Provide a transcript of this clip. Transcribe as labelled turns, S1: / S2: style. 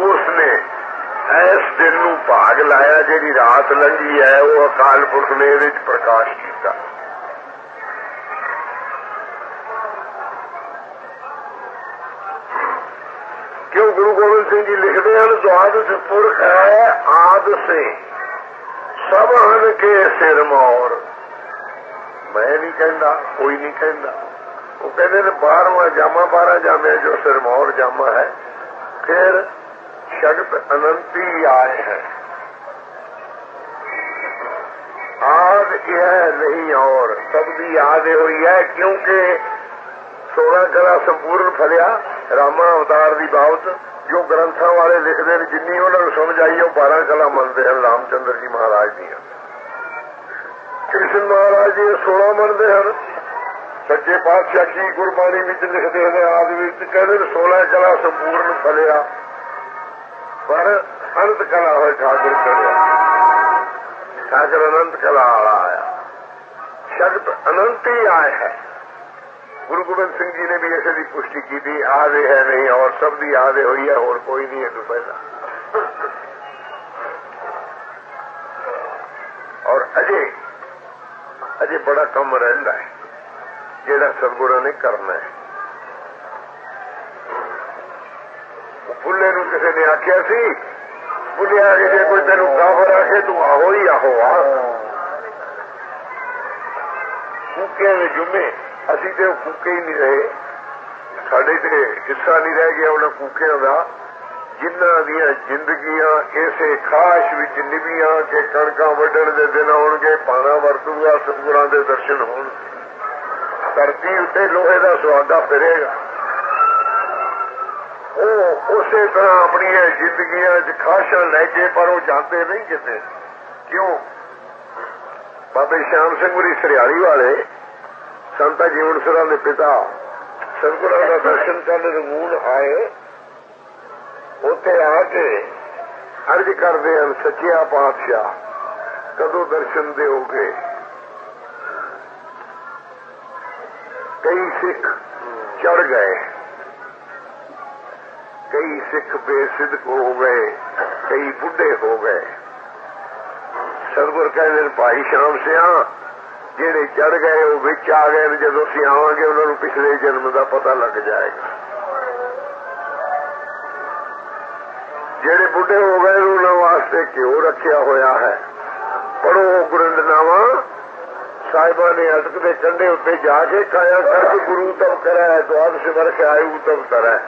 S1: ਉਸਨੇ ਇਸ ਦਿਨ ਨੂੰ ਭਾਗ ਲਾਇਆ ਜਿਹੜੀ ਰਾਤ ਲੰਘੀ ਹੈ ਉਹ ਅਕਾਲ ਪੁਰਖ ਨੇ ਇਹਦੇ ਵਿੱਚ ਪ੍ਰਕਾਸ਼ ਕੀਤਾ ਕਿਉਂ ਗੁਰੂ ਗੋਬਿੰਦ ਸਿੰਘ ਜੀ ਲਿਖਦੇ ਹਨ ਦੁਆਦਸ਼ ਪੁਰਖ ਹੈ ਆਦ ਸੇ ਸਭ ਹਨ ਕੇ ਸਿਰ ਮੌਰ ਮੈਂ ਨਹੀਂ ਕਹਿੰਦਾ ਕੋਈ ਨਹੀਂ ਕਹਿੰਦਾ ਉਹ ਕਹਿੰਦੇ ਨੇ 12ਵਾਂ ਜਾਮਾ 12 ਜਾਮੇ ਜੋ ਸਿਰ ਮੌਰ ਜਾਮਾ ਹੈ ਫਿਰ शब्द अनंती आय है। आज यह नहीं और, तब भी याद हुई है, क्योंकि सोलह कला संपूर्ण फलिया रामा अवतार की बाबत जो ग्रंथों वाले लिखते हैं जिनी उन्होंने समझ आई है बारह कला मनते हैं, रामचंद्र जी महाराज दिया कृष्ण महाराज जी सोलह मनते हैं। सच्चे पातशाह की गुरबाणी लिखते हैं, आदि कहते सोलह कला संपूर्ण फलिया। पर संत कला हो ठाकुर ठाकुर अनंत कला वाला आया। शब्द अनंत ही आए हैं। गुरु गोबिंद सिंह जी ने भी ऐसे की पुष्टि की थी, आधे है नहीं, और सब भी आधे हुई है, और कोई नहीं है तो पैसा और अजय अजय बड़ा कम रहा है। जेड़ा सदगुरु ने करना है। ਬੁੱਲੇ ਨੂੰ ਕਿਸੇ ਨੇ ਆਖਿਆ ਸੀ ਬੁੱਲਿਆ ਕਿ ਜੇ ਕੋਈ ਤੈਨੂੰ ਕਾਫਰ ਆਖੇ, ਤੂੰ ਆਹੋ ਹੀ ਆਹੋ ਆ। ਫੂਕੇ ਦੇ ਜੁਮੇ, ਅਸੀਂ ਤੇ ਉਹ ਫੂਕੇ ਹੀ ਨਹੀਂ ਰਹੇ। ਸਾਡੇ ਤੇ ਹਿੱਸਾ ਨਹੀਂ ਰਹਿ ਗਿਆ ਉਹਨਾਂ ਫੂਕਿਆਂ ਦਾ। ਜਿਨ੍ਹਾਂ ਦੀਆਂ ਜ਼ਿੰਦਗੀਆਂ ਇਸੇ ਖਾਸ਼ ਵਿੱਚ ਨਿਭੀਆਂ ਕਿ ਕਣਕਾਂ ਵੱਢਣ ਦੇ ਦਿਨ ਆਉਣਗੇ, ਪਾਣਾ ਵਰਤੂਗਾ, ਸਤਿਗੁਰਾਂ ਦੇ ਦਰਸ਼ਨ ਹੋਣ ਧਰਤੀ ਉੱਤੇ ਲੋਹੇ ਦਾ ਸੁਆਦਾ ਫਿਰੇਗਾ। ਉਹ ਉਸੇ ਤਰ੍ਹਾਂ ਆਪਣੀਆਂ ਜ਼ਿੰਦਗੀਆਂ 'ਚ ਖਾਸ਼ਾਂ ਲੈ ਕੇ, ਪਰ ਉਹ ਜਾਂਦੇ ਨਹੀਂ ਕਿਤੇ ਕਿਉਂ? ਬਾਬੇ ਸ਼ਾਮ ਸਿੰਘ ਗੁਰੀ ਸਰਿਆਲੀ ਵਾਲੇ, ਸੰਤਾ ਜੀਵਨ ਸਰਾਂ ਦੇ ਪਿਤਾ ਸਤਿਗੁਰਾਂ ਦਾ ਦਰਸ਼ਨ ਕਰਨ ਰਮੂਨ ਆਏ। ਉੱਥੇ ਆ ਕੇ ਅਰਜ ਕਰਦੇ ਹਨ, ਸੱਚਿਆ ਪਾਤਸ਼ਾਹ, ਕਦੋਂ ਦਰਸ਼ਨ ਦਿਓਗੇ? ਕਈ ਸਿੱਖ ਚੜ ਗਏ। ਕਈ ਸਿੱਖ ਬੇਸਿੱਧਕ ਹੋ ਗਏ ਕਈ ਬੁੱਢੇ ਹੋ ਗਏ ਸਤਿਗੁਰ ਕਹਿੰਦੇ ਨੇ, ਭਾਈ ਸ਼ਾਮ ਸਿਆ, ਜਿਹੜੇ ਚੜ ਗਏ, ਉਹ ਵਿੱਚ ਆ ਗਏ ਨੇ, ਜਦੋਂ ਅਸੀਂ ਆਵਾਂਗੇ, ਉਹਨਾਂ ਨੂੰ ਪਿਛਲੇ ਜਨਮ ਦਾ ਪਤਾ ਲੱਗ ਜਾਏਗਾ। ਜਿਹੜੇ ਬੁੱਢੇ ਹੋ ਗਏ ਉਹਨਾਂ ਵਾਸਤੇ ਘਿਓ ਰੱਖਿਆ ਹੋਇਆ ਹੈ। ਪੜੋ ਗੁਰਿੰਦਨਾਵਾ ਸਾਹਿਬਾਂ ਨੇ ਅਟਕ ਦੇ ਕੰਢੇ ਉੱਤੇ ਜਾ ਕੇ ਕਾਇਆ ਕਰਕੇ ਗੁਰੂ ਤਬ ਕਰੈ ਦਵਾਦ ਸਿਮਰ ਕੇ ਆਇਓ ਤਬ ਕਰੈ